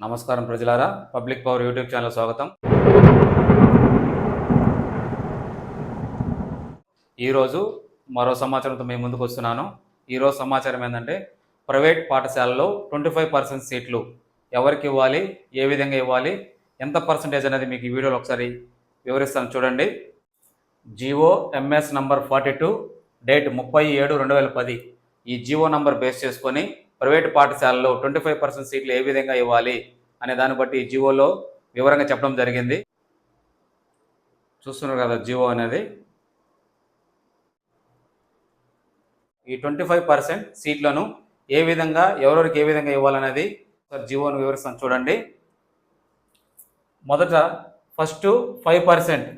నమస్కారం ప్రజలారా. Public power YouTube channel స్వాగతం. ఈరోజు మరో సమాచారంతో మేము ముందుకు వస్తున్నాను. ఈరోజు సమాచారం ఏంటంటే ప్రైవేట్ పాఠశాలలో ట్వంటీ ఫైవ్ పర్సెంట్ సీట్లు ఎవరికి ఇవ్వాలి ఏ విధంగా ఇవ్వాలి ఎంత పర్సంటేజ్ అనేది మీకు ఈ వీడియోలో ఒకసారి వివరిస్తాను చూడండి. GO MS number forty two date ముప్పై ఏడు రెండు వేల పది. ఈ జిఓ నంబర్ బేస్ చేసుకొని ప్రైవేట్ పాఠశాలలో ట్వంటీ ఫైవ్ పర్సెంట్ సీట్లు ఏ విధంగా ఇవ్వాలి అనే దాన్ని బట్టి జివోలో వివరంగా చెప్పడం జరిగింది. చూస్తున్నారు కదా జివో అనేది. ఈ ట్వంటీ ఫైవ్ పర్సెంట్ సీట్లను ఏ విధంగా ఎవరెవరికి ఏ విధంగా ఇవ్వాలనేది సార్ జివోను వివరిస్తాను చూడండి. మొదట first five percent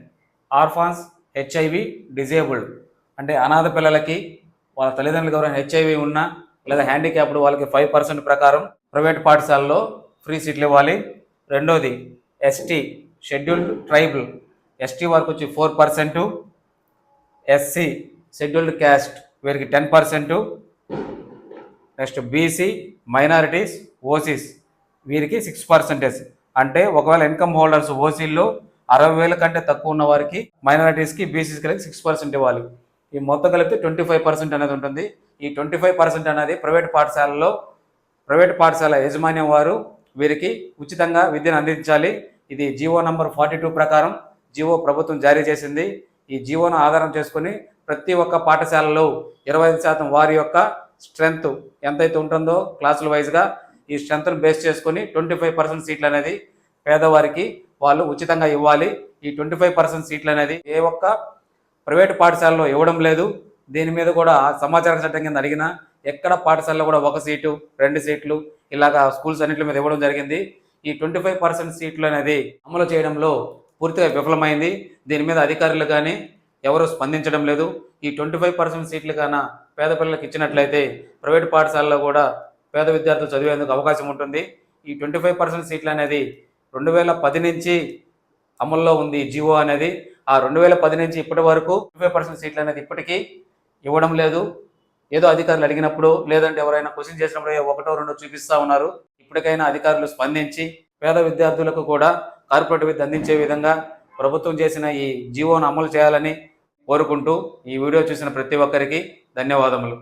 orphans HIV disabled. అంటే అనాథ పిల్లలకి వాళ్ళ తల్లిదండ్రులకు ఎవరైనా హెచ్ఐవి ఉన్నా లేదా హ్యాండిక్యాప్డ్ వాళ్ళకి ఫైవ్ పర్సెంట్ ప్రకారం ప్రైవేట్ పాఠశాలలో ఫ్రీ సీట్లు ఇవ్వాలి. రెండోది ఎస్టీ షెడ్యూల్డ్ ట్రైబల్ ఎస్టీ వారికి వచ్చి four percent SC scheduled caste వీరికి ten percent next BC minorities OCs వీరికి సిక్స్ పర్సెంటేజ్ అంటే ఒకవేళ ఇన్కమ్ హోల్డర్స్ ఓసీల్లో అరవై వేల కంటే తక్కువ ఉన్న వారికి మైనారిటీస్కి బీసీస్కి సిక్స్ పర్సెంట్ ఇవ్వాలి. ఈ మొత్తం కలిపితే ట్వంటీ ఫైవ్ పర్సెంట్ అనేది ఉంటుంది. ఈ ట్వంటీ ఫైవ్ పర్సెంట్ అనేది ప్రైవేట్ పాఠశాలలో ప్రైవేట్ పాఠశాల యాజమాన్యం వారు వీరికి ఉచితంగా విద్యను అందించాలి. ఇది జీవో నంబర్ ఫార్టీ టూ ప్రకారం జీవో ప్రభుత్వం జారీ చేసింది. ఈ జీవోను ఆధారం చేసుకుని ప్రతి ఒక్క పాఠశాలలో ఇరవై ఐదు శాతం వారి యొక్క స్ట్రెంగ్త్ ఎంతైతే ఉంటుందో క్లాసుల వైజ్గా ఈ స్ట్రెంగ్త్ను బేస్ చేసుకొని ట్వంటీ ఫైవ్ పర్సెంట్ సీట్లు అనేది పేదవారికి వాళ్ళు ఉచితంగా ఇవ్వాలి. ఈ ట్వంటీ ఫైవ్ పర్సెంట్ సీట్లు అనేది ఏ ఒక్క ప్రైవేట్ పాఠశాలలో ఇవ్వడం లేదు. దీని మీద కూడా సమాచార చట్టం కింద అడిగిన ఎక్కడ పాఠశాలలో కూడా ఒక సీటు రెండు సీట్లు ఇలాగా స్కూల్స్ అన్నింటి మీద ఇవ్వడం జరిగింది. ఈ ట్వంటీ ఫైవ్ పర్సెంట్ సీట్లు అనేది అమలు చేయడంలో పూర్తిగా విఫలమైంది. దీని మీద అధికారులు కానీ ఎవరు స్పందించడం లేదు. ఈ ట్వంటీ ఫైవ్ పర్సెంట్ సీట్లు కన్నా పేద పిల్లలకు ఇచ్చినట్లయితే ప్రైవేట్ పాఠశాలలో కూడా పేద విద్యార్థులు చదివేందుకు అవకాశం ఉంటుంది. ఈ ట్వంటీ ఫైవ్ పర్సెంట్ సీట్లు అనేది రెండు వేల పది నుంచి అమల్లో ఉంది జివో అనేది. ఆ రెండు వేల పది నుంచి ఇప్పటి వరకు ట్వంటీ ఫైవ్ పర్సెంట్ సీట్లు అనేది ఇప్పటికీ ఇవ్వడం లేదు. ఏదో అధికారులు అడిగినప్పుడు లేదంటే ఎవరైనా క్వశ్చన్ చేసినప్పుడు ఒకటో రెండో చూపిస్తా ఉన్నారు. ఇప్పటికైనా అధికారులు స్పందించి పేద విద్యార్థులకు కూడా కార్పొరేట్ విద్య అందించే విధంగా ప్రభుత్వం చేసిన ఈ జీవోను అమలు చేయాలని కోరుకుంటూ ఈ వీడియో చూసిన ప్రతి ఒక్కరికి ధన్యవాదములు.